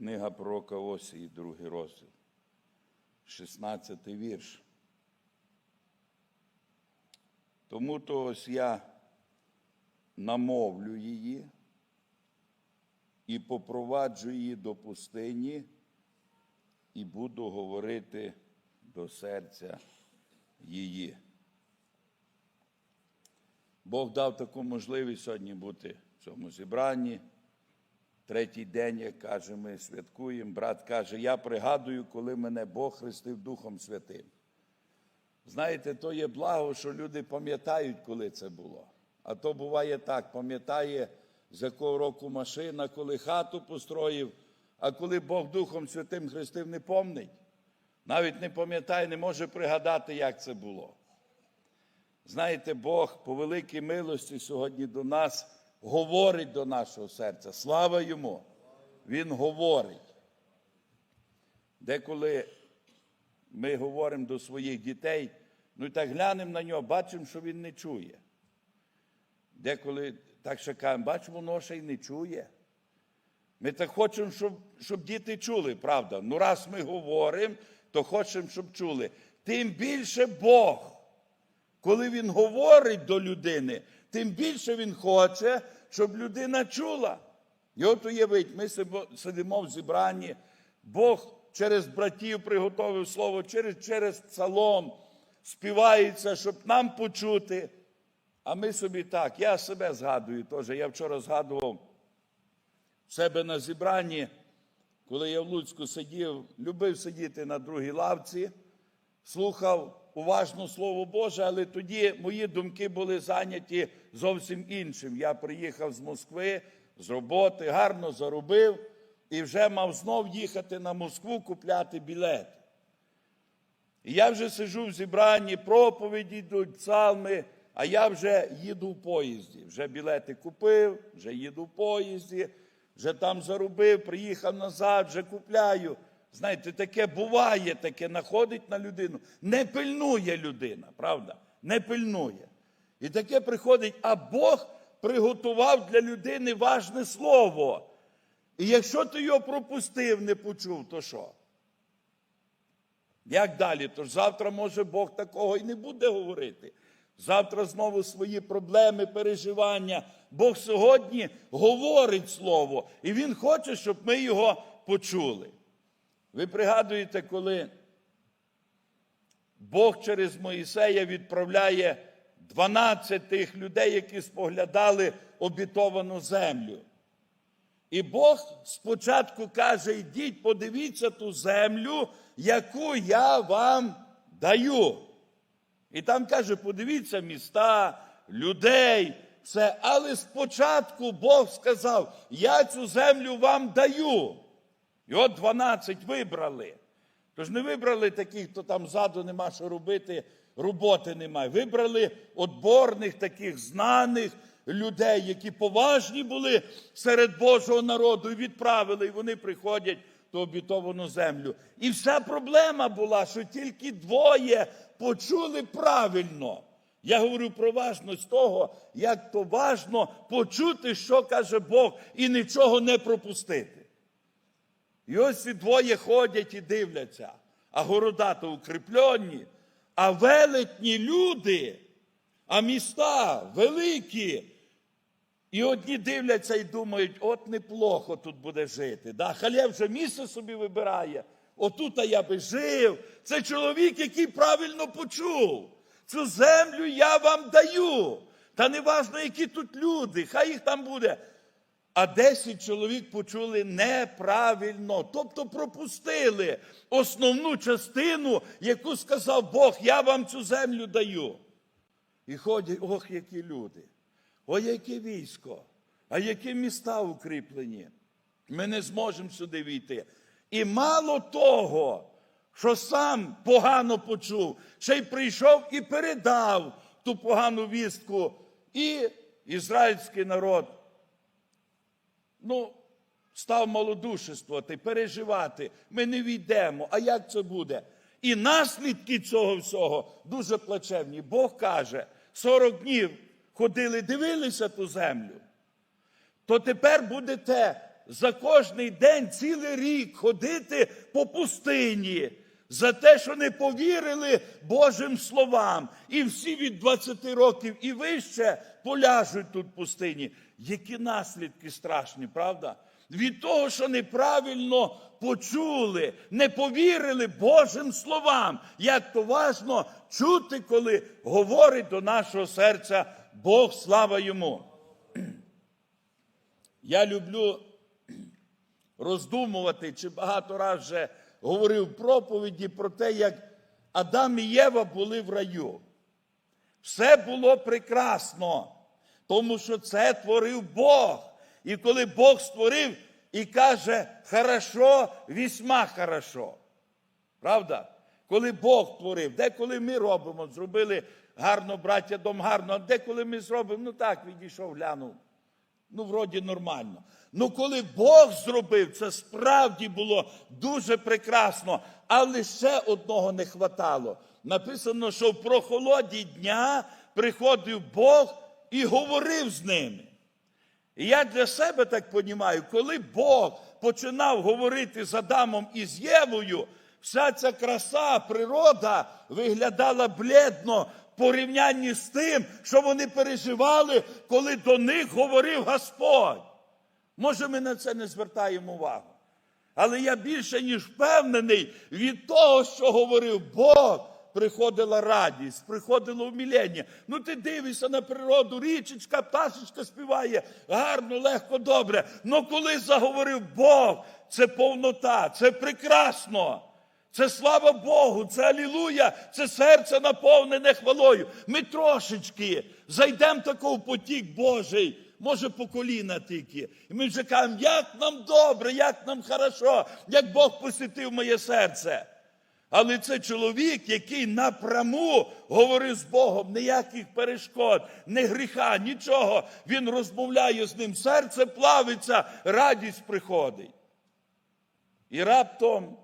Книга пророка Осії, другий розділ, 16 вірш. Тому то ось я намовлю її і попроваджу її до пустині, і буду говорити до серця її. Бог дав таку можливість сьогодні бути в цьому зібранні. Третій день, як каже, ми святкуємо. Брат каже, я пригадую, коли мене Бог хрестив Духом Святим. Знаєте, то є благо, що люди пам'ятають, коли це було. А то буває так, пам'ятає, з якого року машина, коли хату построїв, а коли Бог Духом Святим хрестив, не помнить. Навіть не пам'ятає, не може пригадати, як це було. Знаєте, Бог по великій милості сьогодні до нас говорить до нашого серця. Слава йому! Він говорить. Деколи ми говоримо до своїх дітей, ну і так глянемо на нього, бачимо, що він не чує. Деколи так ще кажемо, бачимо, воно ще й не чує. Ми так хочемо, щоб, щоб діти чули, правда. Ну, раз ми говоримо, то хочемо, щоб чули. Тим більше Бог, коли Він говорить до людини, тим більше Він хоче, щоб людина чула. І от уявіть, ми сидимо в зібранні, Бог через братів приготовив слово, через, через псалом співається, щоб нам почути. А ми собі так, я себе згадую теж. Я вчора згадував себе на зібранні, коли я в Луцьку сидів, любив сидіти на другій лавці, слухав уважно Слово Боже, але тоді мої думки були зайняті зовсім іншим. Я приїхав з Москви, з роботи, гарно заробив і вже мав знов їхати на Москву купляти білет. І я вже сиджу в зібранні, проповіді йдуть, псалми, а я вже їду в поїзді. Вже білети купив, вже їду в поїзді, вже там заробив, приїхав назад, вже купляю. Знаєте, таке буває, таке находить на людину. Не пильнує людина, правда? Не пильнує. І таке приходить, а Бог приготував для людини важне слово. І якщо ти його пропустив, не почув, то що? Як далі? Тож завтра, може, Бог такого і не буде говорити. Завтра знову свої проблеми, переживання. Бог сьогодні говорить слово, і Він хоче, щоб ми його почули. Ви пригадуєте, коли Бог через Моїсея відправляє 12 тих людей, які споглядали обітовану землю. І Бог спочатку каже: йдіть, подивіться ту землю, яку я вам даю. І там каже: подивіться міста, людей, все. Але спочатку Бог сказав: Я цю землю вам даю. От 12 вибрали. Тож не вибрали таких, хто там ззаду нема що робити, роботи немає. Вибрали отборних таких знаних людей, які поважні були серед Божого народу, і відправили, і вони приходять ту обітовану землю. І вся проблема була, що тільки двоє почули правильно. Я говорю про важність того, як то важно почути, що каже Бог, і нічого не пропустити. І ось ці двоє ходять і дивляться, а города то укріплені, а велетні люди, а міста великі. І одні дивляться і думають, от неплохо тут буде жити. Да? Халєв вже місце собі вибирає. Отут я би жив. Це чоловік, який правильно почув. Цю землю я вам даю. Та не важно, які тут люди, хай їх там буде. А 10 чоловік почули неправильно, тобто пропустили основну частину, яку сказав Бог, я вам цю землю даю. І ходять, ох, які люди, ой, яке військо, а які міста укріплені. Ми не зможемо сюди війти. І мало того, що сам погано почув, ще й прийшов і передав ту погану вістку. І ізраїльський народ ну, став малодушествувати, переживати. Ми не війдемо. А як це буде? І наслідки цього всього дуже плачевні. Бог каже, 40 днів ходили, дивилися ту землю. То тепер будете за кожний день цілий рік ходити по пустині за те, що не повірили Божим словам. І всі від 20 років і вище поляжуть тут в пустині. Які наслідки страшні, правда? Від того, що неправильно почули, не повірили Божим словам. Як то важно чути, коли говорить до нашого серця Бог, слава йому. Я люблю роздумувати, чи багато разів вже говорив проповіді про те, як Адам і Єва були в раю. Все було прекрасно, тому що це творив Бог. І коли Бог створив і каже, хорошо, вісьма хорошо. Правда? Коли Бог творив, деколи ми робимо, зробили гарно, браття, дом гарно, а деколи ми зробимо, ну так, відійшов, глянув. Ну, вроді нормально. Ну, коли Бог зробив, це справді було дуже прекрасно, але ще одного не хватало. Написано, що в прохолоді дня приходив Бог і говорив з ними. І я для себе так понімаю, коли Бог починав говорити з Адамом і з Євою, вся ця краса, природа виглядала бледно порівнянні з тим, що вони переживали, коли до них говорив Господь. Може, ми на це не звертаємо увагу. Але я більше ніж впевнений від того, що говорив Бог, приходила радість, приходило вмілення. Ну ти дивишся на природу, річечка, пташечка співає гарно, легко, добре. Ну коли заговорив Бог, це повнота, це прекрасно. Це слава Богу, це алілуя, це серце наповнене хвалою. Ми трошечки зайдемо тако в потік Божий, може по коліна тільки. І ми вже кажемо, як нам добре, як нам хорошо, як Бог посітив моє серце. Але це чоловік, який напряму говорив з Богом, ніяких перешкод, не гріха, нічого. Він розмовляє з ним, серце плавиться, радість приходить. І раптом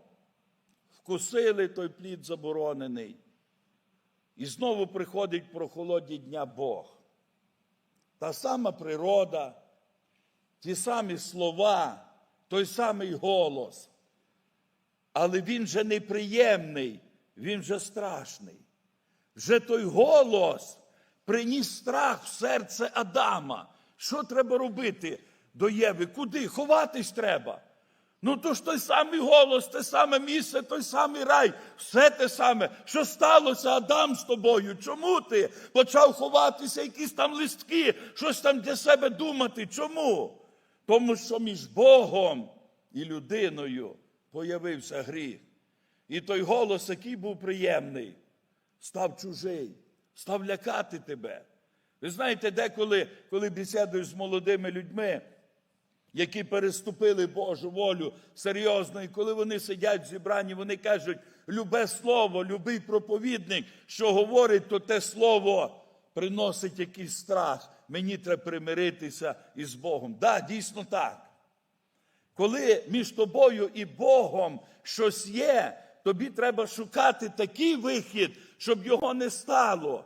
вкусили той плід заборонений. І знову приходить в прохолоді дня Бог. Та сама природа, ті самі слова, той самий голос. Але він вже неприємний, він вже страшний. Вже той голос приніс страх в серце Адама. Що треба робити до Єви? Куди? Ховатись треба. Ну то ж той самий голос, те саме місце, той самий рай, все те саме. Що сталося, Адам з тобою? Чому ти почав ховатися, якісь там листки, щось там для себе думати? Чому? Тому що між Богом і людиною появився гріх. І той голос, який був приємний, став чужий, став лякати тебе. Ви знаєте, деколи, коли бесідуєш з молодими людьми, які переступили Божу волю серйозно, і коли вони сидять в зібранні, вони кажуть, любе слово, любий проповідник, що говорить, то те слово приносить якийсь страх. Мені треба примиритися із Богом. Да, дійсно так. Коли між тобою і Богом щось є, тобі треба шукати такий вихід, щоб його не стало.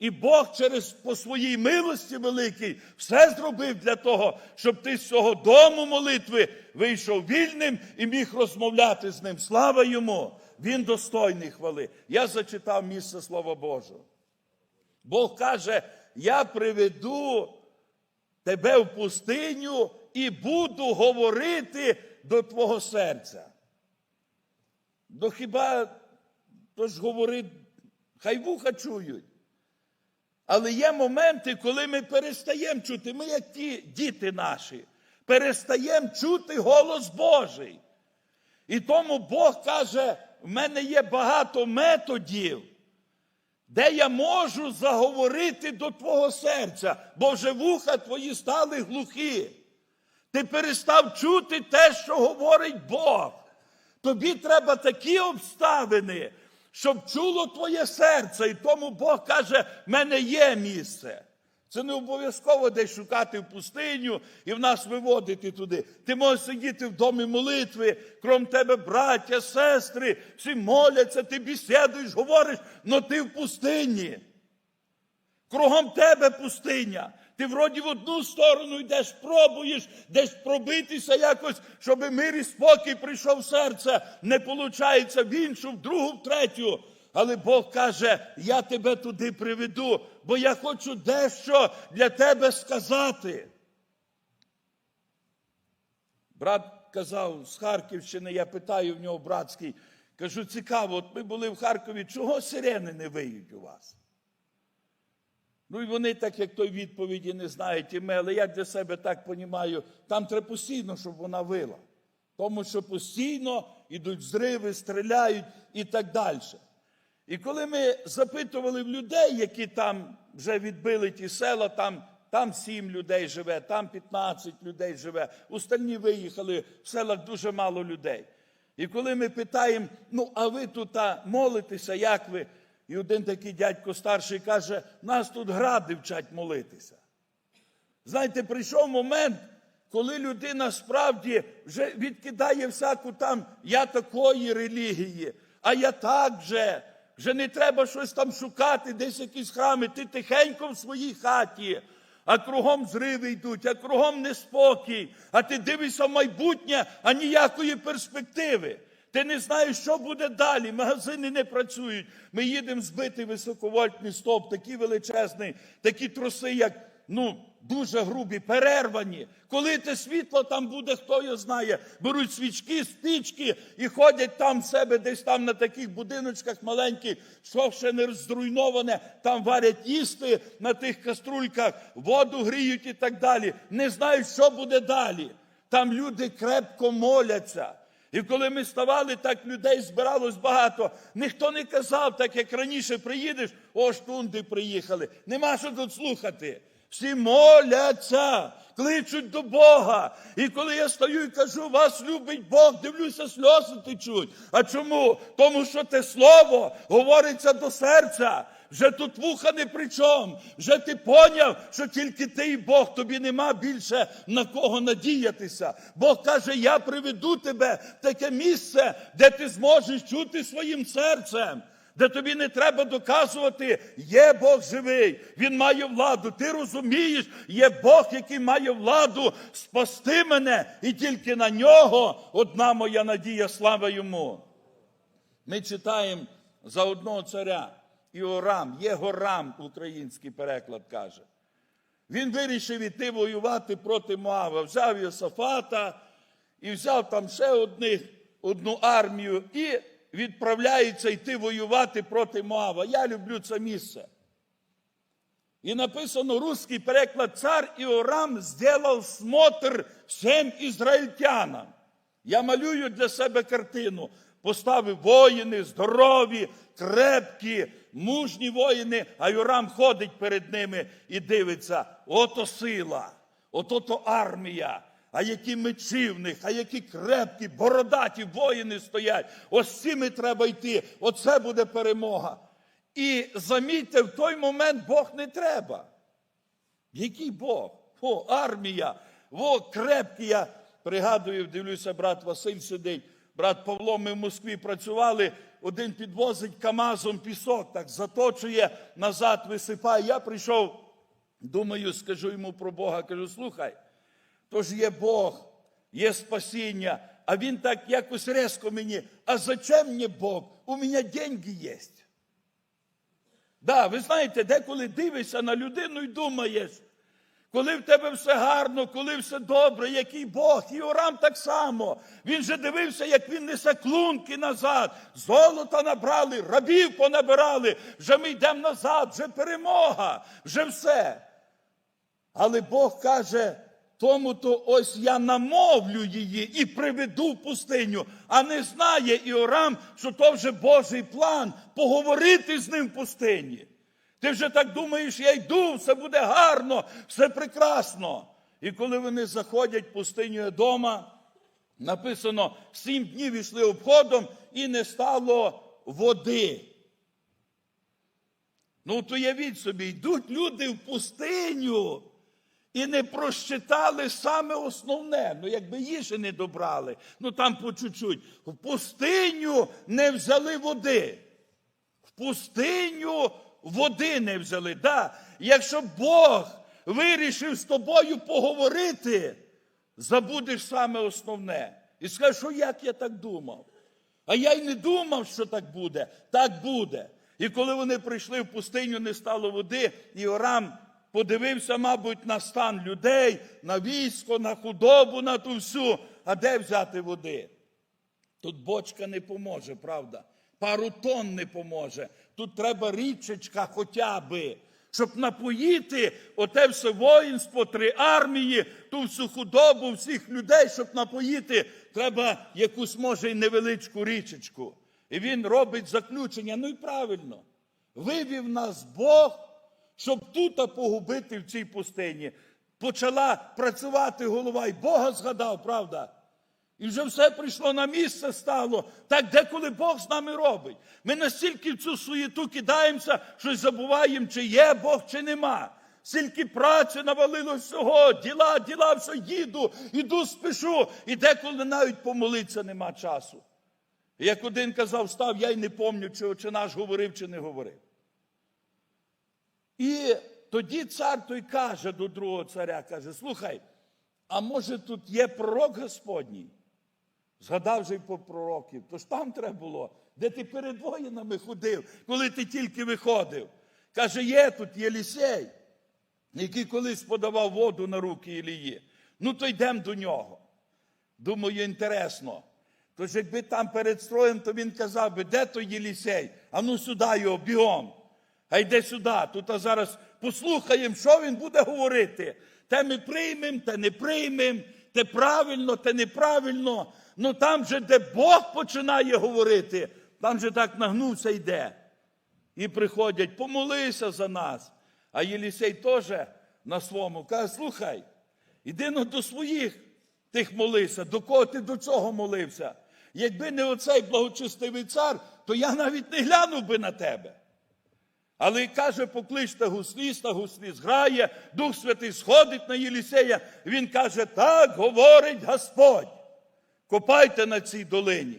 І Бог через по своїй милості великій все зробив для того, щоб ти з цього дому молитви вийшов вільним і міг розмовляти з ним. Слава йому! Він достойний хвали. Я зачитав місце Слова Божого. Бог каже: я приведу тебе в пустиню і буду говорити до твого серця. Ну хіба то ж говорить, хай вуха чують. Але є моменти, коли ми перестаємо чути, ми, як ті діти наші, перестаємо чути голос Божий. І тому Бог каже: в мене є багато методів, де я можу заговорити до твого серця, бо вже вуха твої стали глухі. Ти перестав чути те, що говорить Бог. Тобі треба такі обставини, щоб чуло твоє серце. І тому Бог каже, в мене є місце. Це не обов'язково десь шукати в пустиню і в нас виводити туди. Ти можеш сидіти в домі молитви, крім тебе, браття, сестри, всі моляться, ти бесідуєш, говориш, але ти в пустині. Кругом тебе пустиня. Ти вроді в одну сторону йдеш, пробуєш десь пробитися якось, щоб мир і спокій прийшов в серце. Не виходить в іншу, в другу, в третю. Але Бог каже: я тебе туди приведу, бо я хочу дещо для тебе сказати. Брат казав з Харківщини, я питаю в нього братський, кажу, цікаво, от ми були в Харкові, чого сирени не виють у вас? Ну і вони, так як той відповіді не знають, і ми, але я для себе так розумію, там треба постійно, щоб вона вила. Тому що постійно йдуть зриви, стріляють і так далі. І коли ми запитували в людей, які там вже відбили ті села, там, там 7 людей живе, там 15 людей живе, остальні виїхали, в селах дуже мало людей. І коли ми питаємо, ну а ви тут молитеся, як ви? І один такий дядько старший каже, нас тут гради вчать молитися. Знаєте, прийшов момент, коли людина справді вже відкидає всяку там я такої релігії, а я так же. Вже не треба щось там шукати, десь якісь храми. Ти тихенько в своїй хаті, а кругом зриви йдуть, а кругом неспокій. А ти дивишся в майбутнє, а ніякої перспективи. Ти не знаєш, що буде далі. Магазини не працюють. Ми їдемо збити високовольтний стовп, такий величезний, такі труси, як ну, дуже грубі, перервані. Коли те світло там буде, хто його знає, беруть свічки, спічки і ходять там в себе десь там на таких будиночках маленьких, що ще не зруйноване, там варять їсти на тих каструльках, воду гріють і так далі. Не знають, що буде далі. Там люди крепко моляться. І коли ми ставали, так людей збиралось багато. Ніхто не казав, так як раніше приїдеш, о, штунди приїхали. Нема що тут слухати. Всі моляться, кличуть до Бога. І коли я стою і кажу, вас любить Бог, дивлюся, сльози течуть. А чому? Тому що те слово говориться до серця. Вже тут вуха не при чому. Вже ти поняв, що тільки ти і Бог, тобі нема більше на кого надіятися. Бог каже: я приведу тебе в таке місце, де ти зможеш чути своїм серцем. Де тобі не треба доказувати, є Бог живий, Він має владу. Ти розумієш, є Бог, який має владу спасти мене, і тільки на нього одна моя надія, слава йому. Ми читаємо за одного царя Іорам, Єгорам, український переклад каже. Він вирішив іти воювати проти Моава. Взяв Йосафата і взяв там ще одних, одну армію і відправляється йти воювати проти Моава. Я люблю це місце. І написано русский переклад цар Іорам зробив смотр всім ізраїльтянам. Я малюю для себе картину. Поставив воїни, здорові, крепкі, мужні воїни, а Йорам ходить перед ними і дивиться: ото сила, ото то армія. А які мечі в них, а які крепкі, бородаті воїни стоять. Ось цими треба йти. Оце буде перемога. І замітьте, в той момент Бог не треба. Який Бог? О, армія, о, крепкі. Я пригадую, дивлюся, брат Василь сидить, брат Павло, ми в Москві працювали, один підвозить Камазом пісок, так заточує, назад висипає. Я прийшов, думаю, скажу йому про Бога, кажу, слухай, то ж є Бог, є спасіння, а він так якось резко мені, а зачем мені Бог? У мене деньги є. Да, ви знаєте, деколи дивишся на людину і думаєш, коли в тебе все гарно, коли все добре, який Бог, і Орам так само. Він же дивився, як він несе клунки назад, золота набрали, рабів понабирали, вже ми йдемо назад, вже перемога, вже все. Але Бог каже, тому то ось я намовлю її і приведу в пустиню, а не знає Іорам, що то вже Божий план поговорити з ним в пустині. Ти вже так думаєш, я йду, все буде гарно, все прекрасно. І коли вони заходять в пустиню Едома, написано, сім днів йшли обходом і не стало води. Ну, то явіть собі, йдуть люди в пустиню і не просчитали саме основне. Ну, якби їжі не добрали, ну там по чуть-чуть. В пустиню не взяли води. В пустиню води не взяли. Да, Якщо Бог вирішив з тобою поговорити, забудеш саме основне. І скажеш, як я так думав? А я й не думав, що так буде. Так буде. І коли вони прийшли в пустиню, не стало води, і Орам подивився, мабуть, на стан людей, на військо, на худобу, на ту всю. А де взяти води? Тут бочка не поможе, правда? Пару тонн не поможе. Тут треба річечка хоча би, щоб напоїти оте все воїнство, три армії, ту всю худобу, всіх людей, щоб напоїти, треба якусь, може, й невеличку річечку. І він робить заключення. Ну і правильно. Вивів нас Бог, щоб тут погубити в цій пустині. Почала працювати голова, і Бога згадав, правда? І вже все прийшло на місце стало. Так деколи Бог з нами робить. Ми настільки в цю суєту кидаємося, що забуваємо, чи є Бог, чи нема. Стільки праці навалило всього, діла, діла, все їду, іду, спішу. І деколи навіть помолитися нема часу. Як один казав, став, я й не пам'ятаю, чи, чи наш говорив, чи не говорив. І тоді цар той каже до другого царя, каже, слухай, а може тут є пророк Господній? Згадав же й по пророків, то ж там треба було, де ти перед воїнами ходив, коли ти тільки виходив. Каже, є тут Єлісей, який колись подавав воду на руки Ілії. Ну, то йдемо до нього. Думаю, інтересно. Тож, якби там перед строєм, то він казав би, де той Єлісей? А ну сюди його, бігом. А йде сюди. Тут а зараз послухаємо, що він буде говорити. Те ми приймемо, те не приймемо, те правильно, те неправильно. Ну там же, де Бог починає говорити, там же так нагнувся йде. І приходять, помолися за нас. А Єлісей теж на своєму каже, слухай, іди ну до своїх тих молися, до кого ти до цього молився. Якби не оцей благочестивий цар, то я навіть не глянув би на тебе. Але каже, покличте гусліста, гусліст грає, Дух Святий сходить на Єлісея. Він каже, так говорить Господь. Копайте на цій долині,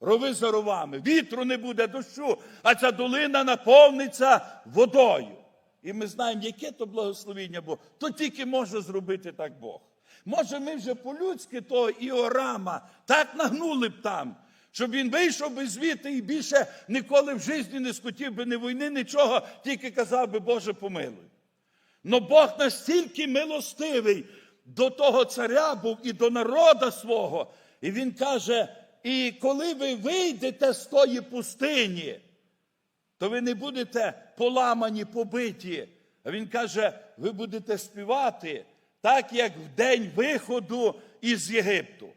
рови за ровами, вітру не буде дощу, а ця долина наповниться водою. І ми знаємо, яке то благословіння Бога. То тільки може зробити так Бог. Може, ми вже по-людськи того Іорама так нагнули б там, щоб він вийшов би звідти і більше ніколи в житті не скотів би ні війни, нічого, тільки казав би, Боже, помилуй. Но Бог настільки милостивий до того царя був і до народа свого. І він каже: і коли ви вийдете з тої пустині, то ви не будете поламані, побиті. А він каже, ви будете співати так, як в день виходу із Єгипту.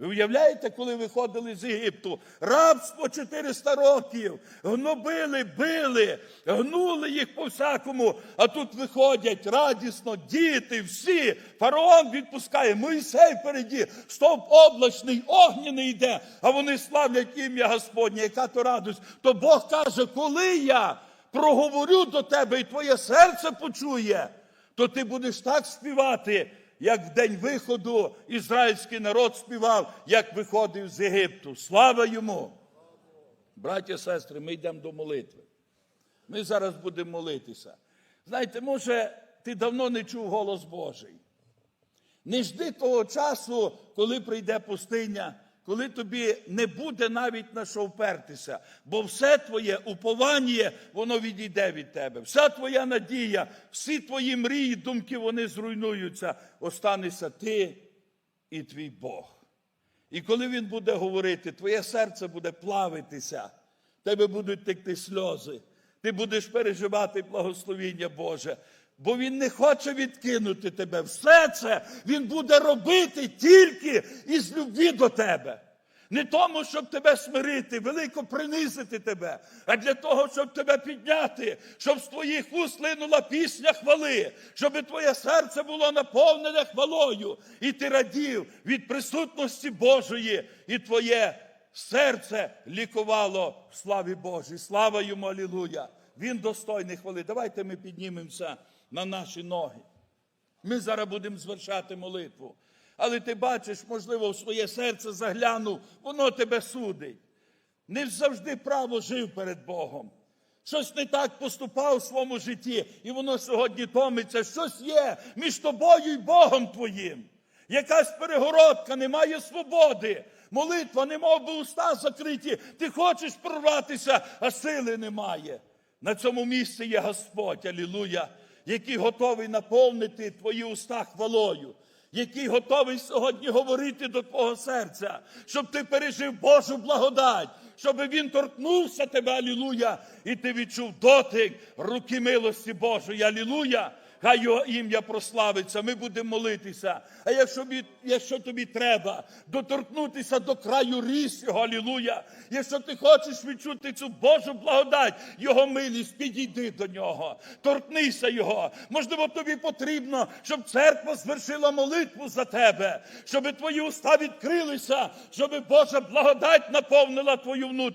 Ви уявляєте, коли виходили з Єгипту? Рабство 400 років, гнобили, били, гнули їх по всякому, а тут виходять радісно, діти, всі. Фараон відпускає, Моїсей впереді, стовп облачний, огняний йде, а вони славлять ім'я Господнє, яка то радость. То Бог каже, коли я проговорю до тебе і твоє серце почує, то ти будеш так співати, як в день виходу ізраїльський народ співав, як виходив з Єгипту. Слава йому! Браття, сестри, ми йдемо до молитви. Ми зараз будемо молитися. Знаєте, може, ти давно не чув голос Божий. Не жди того часу, коли прийде пустиня, коли тобі не буде навіть на що впертися, бо все твоє уповання, воно відійде від тебе. Вся твоя надія, всі твої мрії, думки, вони зруйнуються. Останешся ти і твій Бог. І коли він буде говорити, твоє серце буде плавитися, тебе будуть текти сльози, ти будеш переживати благословіння Боже. Бо він не хоче відкинути тебе. Все це він буде робити тільки із любві до тебе. Не тому, щоб тебе смирити, велико принизити тебе, а для того, щоб тебе підняти, щоб з твоїх уст линула пісня хвали, щоб твоє серце було наповнене хвалою, і ти радів від присутності Божої, і твоє серце лікувало в славі Божій. Слава йому, алілуя! Він достойний хвали. Давайте ми піднімемося на наші ноги. Ми зараз будемо звершати молитву. Але ти бачиш, можливо, в своє серце заглянув, воно тебе судить. Не завжди право жив перед Богом. щось не так поступав у своєму житті, і воно сьогодні томиться. Щось є між тобою і Богом твоїм. Якась перегородка, немає свободи. Молитва, немов би уста закриті. Ти хочеш прорватися, а сили немає. На цьому місці є Господь, алілуя, який готовий наповнити твої уста хвалою, який готовий сьогодні говорити до твого серця, щоб ти пережив Божу благодать, щоб він торкнувся тебе, алілуя, і ти відчув дотик руки милості Божої, алілуя. Хай його ім'я прославиться, ми будемо молитися. А якщо, якщо тобі треба доторкнутися до краю ріс його, алілуя, якщо ти хочеш відчути цю Божу благодать, його милість, підійди до нього, торкнися його. Можливо, тобі потрібно, щоб церква звершила молитву за тебе, щоб твої уста відкрилися, щоб Божа благодать наповнила твою внутрішність,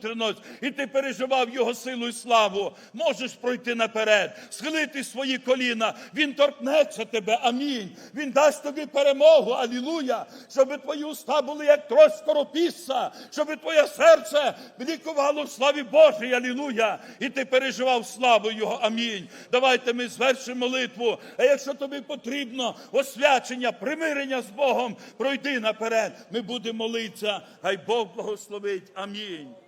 і ти переживав його силу і славу. Можеш пройти наперед, схилити свої коліна. Він торкнеться тебе. Амінь. Він дасть тобі перемогу. Алілуя. Щоб твої уста були як трость скоропісса, щоб твоє серце лікувало в славі Божій. Алілуя. І ти переживав славу Його. Амінь. Давайте ми звершимо молитву. А якщо тобі потрібно освячення, примирення з Богом, пройди наперед. Ми будемо молитися. Хай Бог благословить. Амінь.